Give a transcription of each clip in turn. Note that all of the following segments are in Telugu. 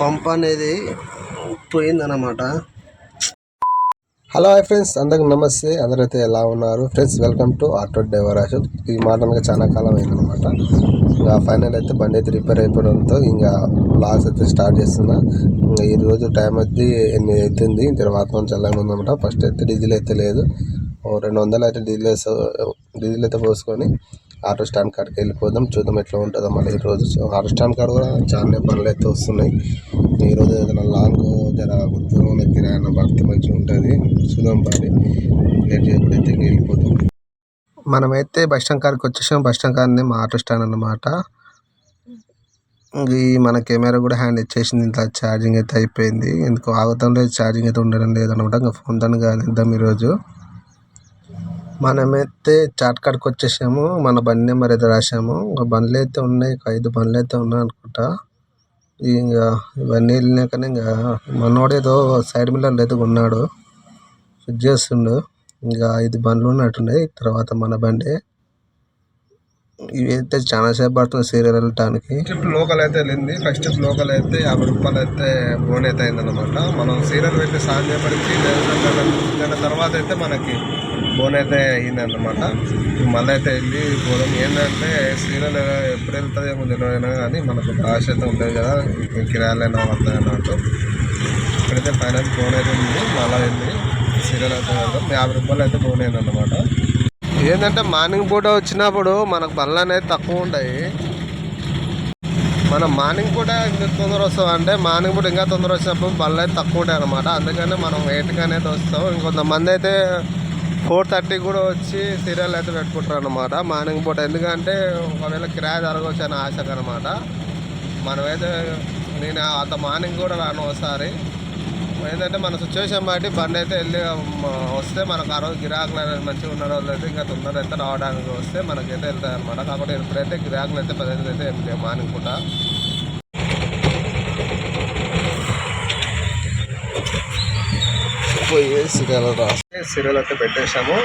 పంప్ అనేది పోయిందన్నమాట. Hello hi friends. అందరికి నమస్తే. అందరైతే ఎలా ఉన్నారు? Friends welcome to auto driver Ashok ఈ మాట అనగా చాలా కాలం అయిందనమాట ఇంకా ఫైనల్ అయితే బండి అయితే రిపేర్ అయిపోవడంతో ఇంకా లాస్ అయితే స్టార్ట్ చేస్తున్నా. ఇంకా ఈ రోజు టైం అయితే ఎన్ని అవుతుంది ఇంకా వాతావరణం చల్లగా ఉందన్నమాట. ఫస్ట్ అయితే డీజిల్ అయితే లేదు. ఓ రెండు వందలు అయితే డీజిల్ డీజిల్ అయితే పోసుకొని ఆటో స్టాండ్ కాడికి వెళ్ళిపోదాం చూద్దాం ఎట్లా ఉంటుందో. మళ్ళీ ఈరోజు ఆటో స్టాండ్ కాడ కూడా చాలా పనులు అయితే వస్తున్నాయి ఈరోజు ఏదైనా లాంగ్ జర ఉద్యోగం కిరాయన భక్తి మంచిగా ఉంటుంది. చూద్దాం పని లేట్ చేయకుండా అయితే వెళ్ళిపోతాం మనమైతే బస్ స్టాండ్ కాడికి వచ్చేసాం. బస్ స్టాండ్ కాడనే మా ఆటో స్టాండ్ అన్నమాట. ఈ మన కెమెరా కూడా హ్యాండ్ ఇచ్చేసింది ఇంట్లో ఛార్జింగ్ అయితే అయిపోయింది. ఎందుకు ఆగుతాం లేదు ఛార్జింగ్ అయితే ఉండడం లేదనమాట ఇంకా ఫోన్ దాన్ని కానిద్దాం ఈరోజు. మనమైతే చాట్ కాడికి వచ్చేసాము మన బండి నెంబర్ అయితే రాసాము ఇంకా బండ్లు అయితే ఉన్నాయి ఒక ఐదు బండ్లు అయితే ఉన్నాయి అనుకుంటా. ఇంకా ఇవన్నీ వెళ్ళినాకనే ఇంకా మనోడు ఏదో సైడ్ మిల్లర్లు అయితే కొన్నాడు. ఫిట్ చేస్తుండు. ఇంకా ఐదు బండ్లు ఉన్నట్టున్నాయి తర్వాత మన బండి. ఇవి అయితే చాలా సేపు పడుతుంది సీరియల్ వెళ్ళటానికి. ట్రిప్ లోకల్ అయితే వెళ్ళింది. ఫస్ట్ ట్రిప్ లోకల్ అయితే యాభై రూపాయలు అయితే బోన్ అయితే అయిందనమాట మనం సీరియల్ వెళ్ళి సాయం చేయబడిచి తర్వాత అయితే మనకి బోన్ అయితే అయిందనమాట మళ్ళీ అయితే వెళ్ళి పోవడం ఏంటంటే సీరియల్ ఎప్పుడు వెళ్తుంది ఏమో తెలియదు కానీ మనకు ఆశ అయితే ఉండదు కదా. కిరాయలైనా వస్తాయి అన్నట్టు. ఫైనల్ బోన్ అయితే ఉంది. మళ్ళీ వెళ్ళి సీరియల్ అయితే వెళ్దాం. యాభై రూపాయలు అయితే బోన్ అయిందన్నమాట. ఏంటంటే మార్నింగ్ పూట వచ్చినప్పుడు మనకు పనులు అనేది తక్కువ ఉంటాయి. మనం మార్నింగ్ పూట ఇంకా తొందర వస్తాం అంటే మార్నింగ్ పూట ఇంకా తొందర వచ్చినప్పుడు పనులు అయితే తక్కువ ఉంటాయి అనమాట అందుకనే మనం ఎయిట్కి అనేది వస్తాం. ఇంకొంతమంది అయితే ఫోర్ థర్టీకి కూడా వచ్చి సీరియల్ అయితే పెట్టుకుంటారు అనమాట మార్నింగ్ పూట. ఎందుకంటే ఒకవేళ కిరాయి జరగవచ్చు అని ఆశకు అనమాట మనమైతే నేను అంత మార్నింగ్ కూడా రాను ఒకసారి. ఏంటంటే మన సిచ్యువేషన్ బట్టి బండి అయితే వెళ్ళి వస్తే మనకు ఆ రోజు గిరాకులు అనేది మంచిగా ఉన్న రోజులు అయితే ఇంకా తొందర అయితే రావడానికి వస్తే మనకైతే వెళ్తాయి అనమాట కాకపోతే ఇప్పుడైతే గిరాకులు అయితే పదిహేను అయితే ఏం లేవు మార్నింగ్ పూట. పోయి సీరియల్ అయితే పెట్టేశాము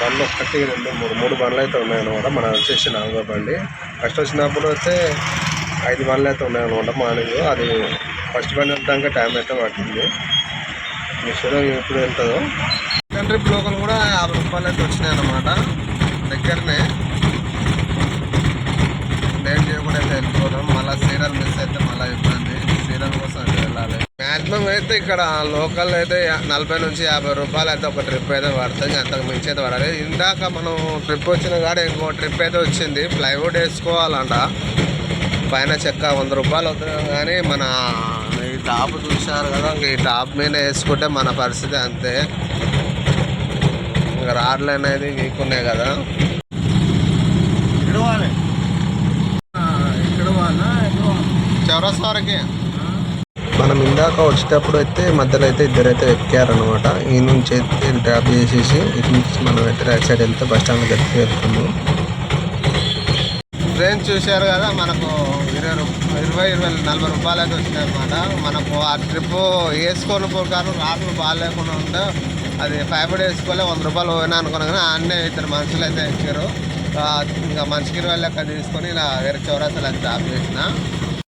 బండ్లు ఒకటి రెండు మూడు మూడు బండ్లు అయితే ఉన్నాయన్నమాట. మనం వచ్చేసి నాలుగో బండి. ఫస్ట్ వచ్చినప్పుడు అయితే ఐదు బండ్లు అయితే ఉన్నాయన్నమాట మార్నింగ్. అది ఫస్ట్ బండి వెళ్తాక టైం అయితే పట్టింది. మిషన్ ఎప్పుడు వెళ్తుందో. సెకండ్ ట్రిప్ లోకల్ కూడా యాభై రూపాయలు అయితే వచ్చినాయి అన్నమాట దగ్గరనే. లేట్ చేయకుండా అయితే వెళ్ళిపోదాం. మళ్ళీ సీరియల్ మిస్ అయితే మళ్ళీ ఇబ్బంది. సీరియల్ కోసం అయితే వెళ్ళాలి. మ్యాక్సిమం అయితే ఇక్కడ లోకల్ అయితే నలభై నుంచి యాభై రూపాయలు అయితే ఒక ట్రిప్ అయితే పడుతుంది అంతకు మించి అయితే పడాలి ఇందాక మనం ట్రిప్ వచ్చిన కాడ ఇంకో ట్రిప్ అయితే వచ్చింది. ప్లైవుడ్ వేసుకోవాలంట. పైన చెక్క వంద రూపాయలు అవుతుంది కానీ మన టాప్ చూశారు కదా ఇంక ఈ టాప్ మీద వేసుకుంటే మన పరిస్థితి అంతే. ఇంకా రాడ్లు అనేది వీకున్నాయి కదా. వరకే. మనం ఇందాక వచ్చేటప్పుడు అయితే మధ్యలో అయితే ఇద్దరు అయితే ఎక్కారనమాట ఈ నుంచి అయితే డ్రాప్ చేసేసి ఇటు నుంచి మనం అయితే రైట్ సైడ్ వెళ్తే బస్ స్టాండ్ దగ్గరికి వెళ్తున్నాము ట్రైన్ చూశారు కదా మనకు ఇరవై ఇరవై ఇరవై నలభై రూపాయలకి అయితే వచ్చినాయి అనమాట మనకు ఆ ట్రిప్ వేసుకొని ప్రకారం రాట్లు బాగాలేకుండా ఉంటే అది ఫైవ్ వేసుకోలే వంద రూపాయలు పోయినా అనుకున్నాను కానీ అన్నీ ఇద్దరు మనుషులు అయితే ఇచ్చారు ఇంకా మనిషికి ఇరవై లెక్క తీసుకొని ఇలా వేరే చౌరాసాలు అయితే డ్రాప్ చేసిన.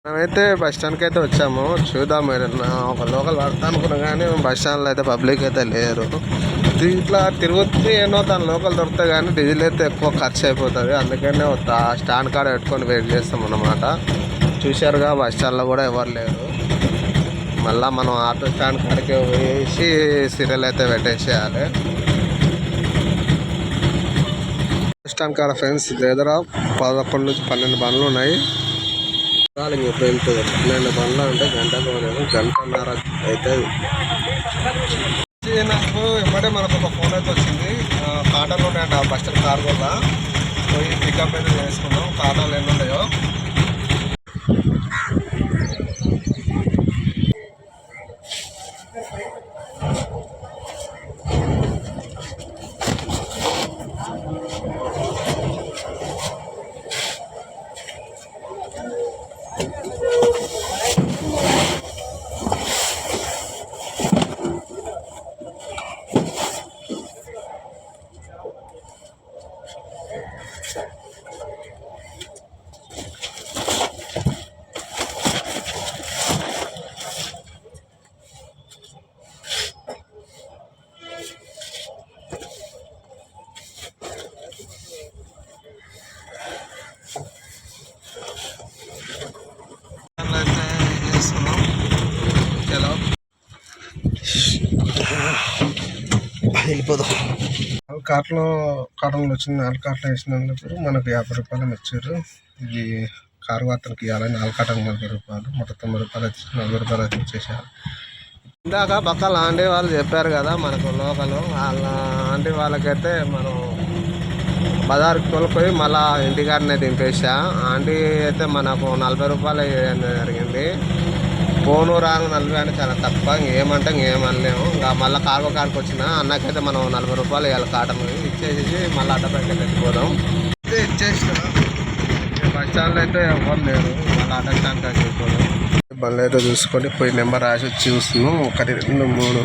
మనమైతే బస్ స్టాండ్కి అయితే వచ్చాము. చూద్దాం మీరు ఒక లోకల్ పడతా అనుకున్నాం కానీ బస్ స్టాండ్లో అయితే పబ్లిక్ అయితే లేరు. ఇట్లా తిరుగుతుంది ఏమో తన లోకల్ దొరుకుతాయి కానీ డీజిల్ అయితే ఎక్కువ ఖర్చు అయిపోతుంది అందుకనే ఒక స్టాండ్ కాడ పెట్టుకొని వెయిట్ చేస్తాం అన్నమాట. చూశారుగా బస్ స్టాండ్లో కూడా ఎవరు లేరు. మళ్ళీ మనం ఆటో స్టాండ్ కాడికి వేసి సీరియల్ అయితే పెట్టేసేయాలి. బస్ స్టాండ్ కాడ ఫ్రెండ్స్ దగ్గర పదకొండు నుంచి పన్నెండు బండ్లు ఉన్నాయి. చాలు ఇంక ఇప్పుడు పన్నెండు పనులు అంటే గంటకు గంటన్నర అవుతుంది. నాకు ఇప్పుడే మనకు ఒక ఫోన్ అయితే వచ్చింది. ఆ, కాటాలు ఉన్నాయంట బస్ కార్ వల్ల పోయి పికప్ అయితే చేసుకున్నాం కాటాలు ఎన్ని ఉన్నాయో. వెళ్ళిపోదాం. కార్ట్లో కాటన్లు వచ్చింది నాలుగు కార్ట్లు వేసినందుకు మనకు యాభై రూపాయలు ఇచ్చారు. ఇది కారు అతనికి ఇవ్వాలి. నాలుగు కాటన్ నలభై రూపాయలు. మొత్తం తొంభై రూపాయలు వచ్చి నలభై రూపాయలు వచ్చి ఇచ్చేసారు ఇందాక పక్క లాంటి వాళ్ళు చెప్పారు కదా మనకు లోకల్. వాళ్ళ ఆంటీ వాళ్ళకైతే మనం బజార్కి తోలుకొని మళ్ళా ఇంటికాడనే దింపేసా ఆంటీ అయితే మనకు నలభై రూపాయలు జరిగింది. ఫోను రాను నలభై అంటే చాలా తక్కువ. ఇంకేమంటే ఇంకేమనలేము. ఇంకా మళ్ళీ కార్గో కార్కి వచ్చిన అన్నకైతే మనం నలభై రూపాయలు ఇవ్వాలి కాటన్ ఇచ్చేసి మళ్ళీ అడ్డపైకి వెళ్ళిపోదాం. అయితే ఇచ్చేసిన. బస్ స్టాండ్లో అయితే ఎవరు లేరు. మళ్ళీ ఆటో స్టాండ్కి వెళ్ళిపోదాం. బండ్లు అయితే చూసుకొని పోయి నెంబర్ రాసి వచ్చి చూస్తున్నాం. ఒకటి రెండు మూడు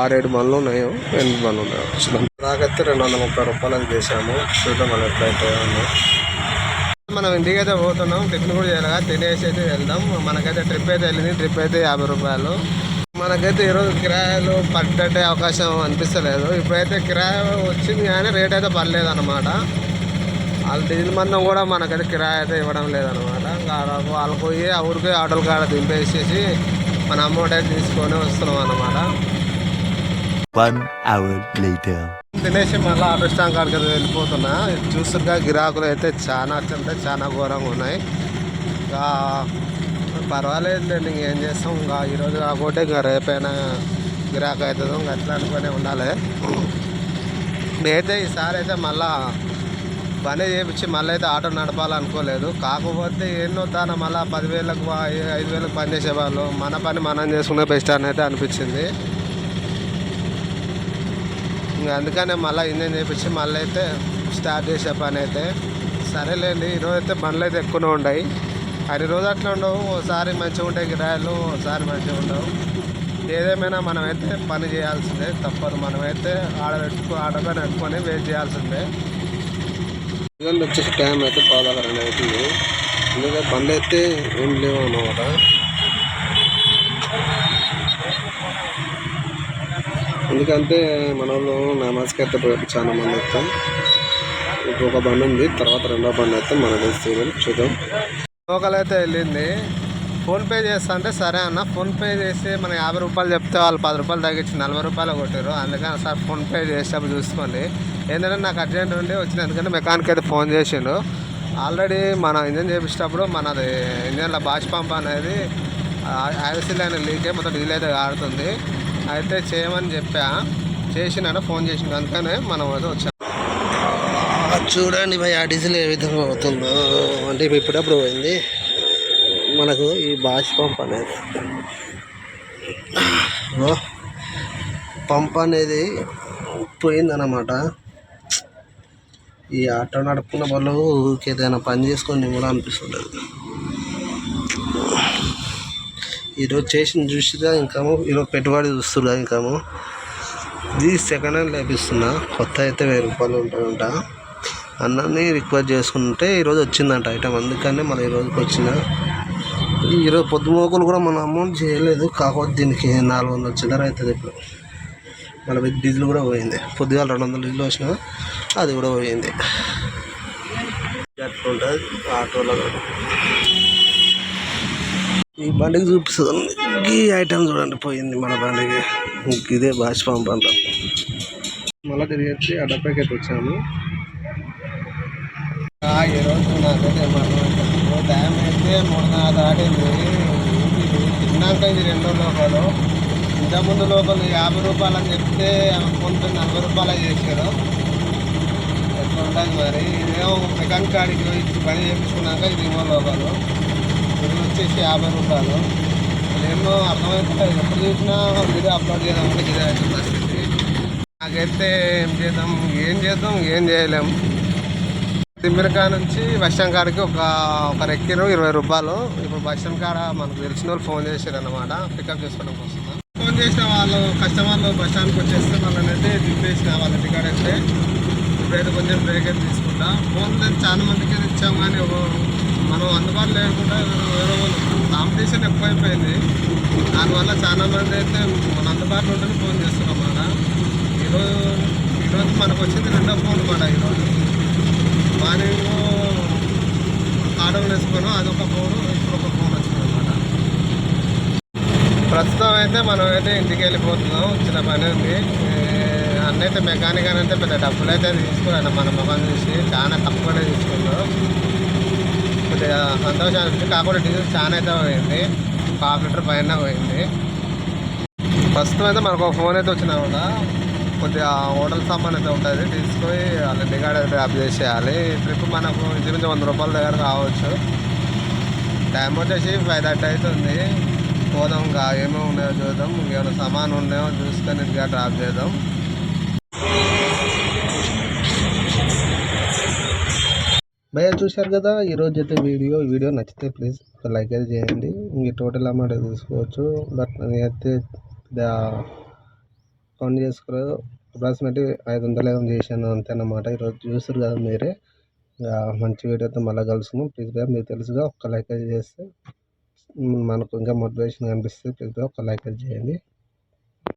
ఆరేడు బండ్లు ఉన్నాయి. ఎనిమిది బండ్లు ఉన్నాయి. నాకైతే రెండు వందల ముప్పై రూపాయలు చేసాము చూద్దాం మనం ఎట్లయితే ఉందో. మనం ఇంటికి అయితే పోతున్నాం టిఫిన్ కూడా చేయాలిగా తినేసి అయితే వెళ్దాం. మనకైతే ట్రిప్ అయితే వెళ్ళింది ట్రిప్ అయితే యాభై రూపాయలు. మనకైతే ఈరోజు కిరాయలు పడ్డే అవకాశం అనిపిస్తలేదు. ఇప్పుడైతే కిరాయి వచ్చింది కానీ రేట్ అయితే పర్లేదు అనమాట వాళ్ళ డీజిల్ మందం కూడా మనకైతే కిరాయి అయితే ఇవ్వడం లేదనమాట ఇంకా వాళ్ళు పోయి ఆ ఊరికి ఆటోలు కాడ దింపేసేసి మన అమౌంట్ అయితే తీసుకొని వస్తున్నాం అనమాట One hour later. తినేసి మళ్ళీ ఆటో స్టాండ్ కాడికి వెళ్ళిపోతున్నా. చూస్తుంటే గిరాకులు అయితే చాలా అంటే చాలా ఘోరంగా ఉన్నాయి. ఇంకా పర్వాలేదు ఇంకేం చేస్తాం. ఇంకా ఈరోజు కాకపోతే ఇంకా రేపైనా గిరాకు అవుతుందో ఇంకా అట్లా అనుకునే ఉండాలి. నేనైతే ఈసారి అయితే మళ్ళా పని చేయించి మళ్ళీ అయితే ఆటో నడపాలనుకోలేదు. కాకపోతే ఎన్నో తాను మళ్ళీ పదివేలకు ఐదు వేలకు పని చేసేవాళ్ళు. మన పని మనం చేసుకునే బెస్ట్ అని అయితే అనిపించింది. ఇంకా అందుకనే మళ్ళీ ఇంజన్ చేపించి మళ్ళీ అయితే స్టార్ట్ చేసే పని అయితే సరేలేండి ఈరోజు అయితే బండ్లు అయితే ఎక్కువనే ఉన్నాయి అది రోజు అట్లా ఉండవు ఓసారి మంచిగా ఉంటాయి కిరాయిలు ఓసారి మంచిగా ఉండవు. ఏదేమైనా మనమైతే పని చేయాల్సిందే తప్పదు. మనమైతే ఆడబెట్టుకు ఆడపై పెట్టుకొని వెయిట్ చేయాల్సిందే. ఇదండి వచ్చేసి టైం అయితే పాదాల అవుతుంది. ఎందుకంటే బండి అయితే ఏం లేవు అన్నమాట. ఎందుకంటే మన వాళ్ళు నమాజ్కి అయితే చాలా మంది వస్తాం. ఇప్పుడు ఒక బండి ఉంది తర్వాత రెండో బండి అయితే మన చూద్దాం. లోకల్ అయితే వెళ్ళింది. ఫోన్పే చేస్తా అంటే సరే అన్న. ఫోన్పే చేసి మన యాభై రూపాయలు చెప్తే వాళ్ళు పది రూపాయలు తగ్గించి నలభై రూపాయలు కొట్టారు అందుకని సార్ ఫోన్పే చేసేటప్పుడు చూసుకోండి. ఏంటంటే నాకు అర్జెంట్ ఉండి వచ్చిన ఎందుకంటే మెకానిక్ అయితే ఫోన్ చేసిండు. ఆల్రెడీ మన ఇంజన్ చేపించేటప్పుడు మనది ఇంజన్లో బాష్ పంప్ అనేది ఐఎస్సీలో లీక్ లీకే మొత్తం డీల్ అయితే ఆడుతుంది. అయితే చేయమని చెప్పా. చేసినాడు ఫోన్ చేసిండు అందుకనే మనం అయితే వచ్చాం. చూడండి భయ ఆ డీజిల్ ఏ విధంగా అవుతుందో. అంటే ఇప్పుడు ఇప్పుడప్పుడు పోయింది. మనకు ఈ బాష్ పంప్ అనేది. పంప్ అనేది పోయిందన్నమాట. ఈ ఆటో నడుపుకున్న వాళ్ళు ఏదైనా పని చేసుకొని కూడా అనిపిస్తుండదు. ఈరోజు చేసిన చూసిగా ఇంకాము ఈరోజు పెట్టుబడి చూస్తున్నా ఇంకాము. ఇది సెకండ్ హ్యాండ్ లభిస్తున్నా కొత్త అయితే వెయ్యి రూపాయలు ఉంటుందంట. అన్నని రిక్వెస్ట్ చేసుకుంటే ఈరోజు వచ్చిందంట ఐటమ్ అందుకనే మన ఈరోజుకి వచ్చిన. ఈరోజు పొద్దుమోకులు కూడా మన అమౌంట్ చేయలేదు. కాకపోతే దీనికి నాలుగు వందల చిల్లర అవుతుంది ఇప్పుడు. మన డీజిల్ కూడా పోయింది. పొద్దుగాల రెండు వందల డీజిల్ వచ్చిన అది కూడా పోయింది. అట్లా ఉంటుంది ఆటోలో ఈ బండికి చూపిస్తుంది. ఈ ఐటమ్ చూడండి పోయింది మన బండికి. ఇదే బాష్ పంప్ మళ్ళా మళ్ళీ తిరిగి వచ్చి ఆ డబ్బాకి వచ్చాము. ఈ నాకైతే టైం అయితే మొన్న దాటింది. తిన్నాక ఇది రెండో లోపలు. ఇంతకుముందు లోపల యాభై రూపాయలు అని చెప్తే కొంత నలభై రూపాయలు చేశారు. ఎట్లా ఉంటుంది మరి. ఇదేమో మెకానిక్ కాడికి పోయి పని చేయించుకున్నాక ఇది ఇవ్వ లోపలు. ఇది వచ్చేసి యాభై రూపాయలు. ఏమో అర్థమవుతుంది ఎప్పుడు చూసినా వీడియో అప్లోడ్ చేద్దామంటే ఇదే అయితే పరిస్థితి. నాకైతే ఏం చేద్దాం ఏం చేద్దాం ఏం చేయలేం. తిమ్మిరికా నుంచి బస్టాండ్ కాడికి ఒక ఒక రెక్కిరు ఇరవై రూపాయలు. ఇప్పుడు బస్ కాడ మనకు తెలిసిన వాళ్ళు ఫోన్ చేశారు అనమాట పికప్ చేసుకోవడం కోసం. ఫోన్ చేసిన వాళ్ళు కస్టమర్లు బస్టాండ్కి వచ్చేస్తే వాళ్ళనైతే అయితే దింపేసిన వాళ్ళ టికెట్ అయితే ఇప్పుడైతే కొంచెం బ్రేక్ అయితే తీసుకుంటా. ఫోన్ చాలా మందికి ఇచ్చాం కానీ మనం అందుబాటులో లేకుండా వేరే వాళ్ళు కాంపిటీషన్ ఎక్కువైపోయింది. దానివల్ల చాలా మంది అయితే మన అందుబాటులో ఉంటే ఫోన్ చేస్తున్నాం మాట ఈరోజు ఈరోజు మనకు వచ్చింది రెండో ఫోన్ మాట ఈరోజు. మార్నింగ్ ఆర్డర్ వేసుకున్నాం అదొక ఫోన్ ఇప్పుడు ఒక ఫోన్ వచ్చింది అనమాట ప్రస్తుతం అయితే మనం అయితే ఇంటికి వెళ్ళిపోతున్నాం చిన్న పని ఉంది. అన్నైతే అయితే మెకానిక్ అని అయితే పెద్ద డబ్బులు అయితే తీసుకున్నాను మన మొహం చూసి. చాలా తక్కువనే తీసుకున్నాం సంతోషం అనిపించింది కాకుండా డీజిల్ చాలా అయితే పోయింది. హాఫ్ లీటర్ పైన పోయింది. ప్రస్తుతం అయితే మనకు ఒక ఫోన్ అయితే వచ్చినా కూడా కొద్దిగా హోటల్ సామాన్ అయితే ఉంటుంది. తీసుకొని వాళ్ళ ఇంటికాడ డ్రాప్ చేసేయాలి. ఈ ట్రిప్ మనకు ఇంచుమించు వంద రూపాయల దగ్గర కావచ్చు. టైం వచ్చేసి ఫైవ్ థర్టీ అవుతుంది. పోదాం ఇంకా ఏమేమి ఉన్నాయో చూద్దాం. ఇంకేమైనా సామాన్ ఉన్నాయో చూసుకొని ఇంకా డ్రాప్ చేద్దాం. భయ్య చూశారు కదా ఈరోజు అయితే వీడియో వీడియో నచ్చితే ప్లీజ్ ఒక లైక్ అయితే చేయండి. ఇంక టోటల్ అమౌంట్ అయితే తీసుకోవచ్చు. బట్ నేనైతే కౌంట్ చేసుకోలేదు. అప్రాక్సిమేట్లీ ఐదు వందలు ఏదో చేశాను అంతేనమాట ఈరోజు చూసారు కదా మీరే. మంచి వీడియోతో మళ్ళీ కలుసుకుందాం. ప్లీజ్గా మీకు తెలుసుగా ఒక్క లైక్ అయితే చేస్తే మనకు ఇంకా మోటివేషన్ అనిపిస్తే ప్లీజ్ ఒక ఒక్క లైక్ అయితే చేయండి.